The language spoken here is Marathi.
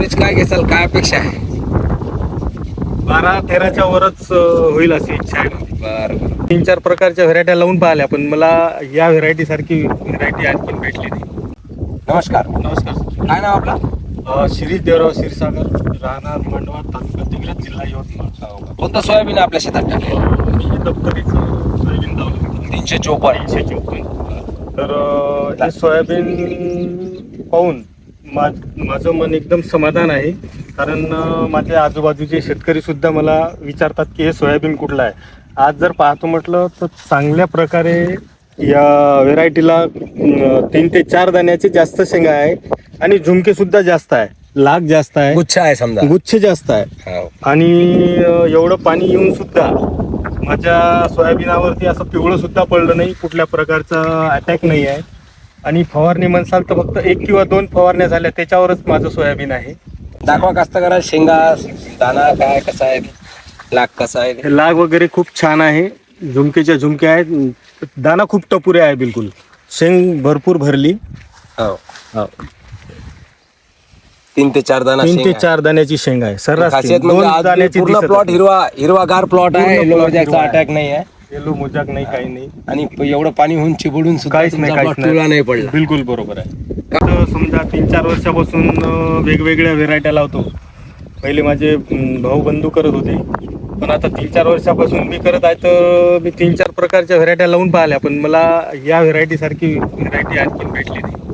ॲव्हरेज काय घेसाल? काय अपेक्षा आहे? बारा तेराच्या वरच होईल अशी इच्छा आहे माझी. बरं. बरं तीन चार प्रकारच्या व्हेरायट्या लावून पाहिल्या पण मला या व्हेरायटी सारखी व्हेरायटी आणखी भेटली नाही. नमस्कार. नमस्कार. काय नाव आपलं? अं, शिरीष देवराव क्षीरसागर राहणार मांडवा तालुका दिग्रज जिल्हा यवतमाळ. कोणतं सोयाबीन आहे आपल्या शेतात टाकलं मी दप्तरीचं सोयाबीन लावलं. तीनशे चोपन्न. तीनशे चौपन्न. तर अं, हे सोयाबीन पाहून माझं मन एकदम समाधान आहे. कारण माझ्या आजूबाजूचे शेतकरी सुद्धा मला विचारतात की हे सोयाबीन कुठलं आहे? आज जर पाहतो म्हटलं तर चांगल्या प्रकारे या व्हेरायटीला तीन ते चार दाण्याचे जास्त शेंगा आहे आणि झुमके सुद्धा जास्त आहे. लाग जास्त आहे. गुच्छ आहे समजा. गुच्छ जास्त आहे. हो. आणि एवढं पाणी येऊन सुद्धा माझ्या सोयाबीनावरती असं पिवळं सुद्धा पडलं नाही. कुठल्या प्रकारचा अटॅक नाही आहे. आणि फवारणी म्हणसाल तर फक्त एक किंवा दोन फवारण्या झाल्या त्याच्यावरच माझं सोयाबीन आहे. दाखवा कास्तकारा शेंगा दाना काय कसा आहे? लाग कसा आहे? लाग वगैरे खूप छान आहे. झुमकेच्या झुमके आहेत. दाना खूप टपुरे आहे बिलकुल. शेंग भरपूर भरली. हो हो. तीन ते चार दाना तीन ते. चार दाण्याची शेंग आहे. सर्रास खासियत दोन म्हणजे आज दाण्याची पूर्ण दिसत प्लॉट. हिरवा हिरवागार प्लॉट आहे. पूर्ण येलो plot जॅकचा हिरवा आहे. अटॅक नाही आहे. येलो मोजाक नाही काही नाही. आणि प- एवढं पाणी होऊन चिबडून सुद्धा काहीच नाही काहीच पिवळा नाही. पडला. बिलकुल बरोबर आहे. तर समजा तीन चार वर्षापासून अं, वेगवेगळ्या व्हेरायट्या लावतो पहिले माझे अं, भाऊ बंधू करत होते. पण आता तीन चार वर्षापासून मी करत आहे तर मी तीन चार प्रकारच्या व्हेरायट्या लावून पाहिल्या पण मला या व्हेरायटी सारखी व्हेरायटी आणखी भेटली नाही.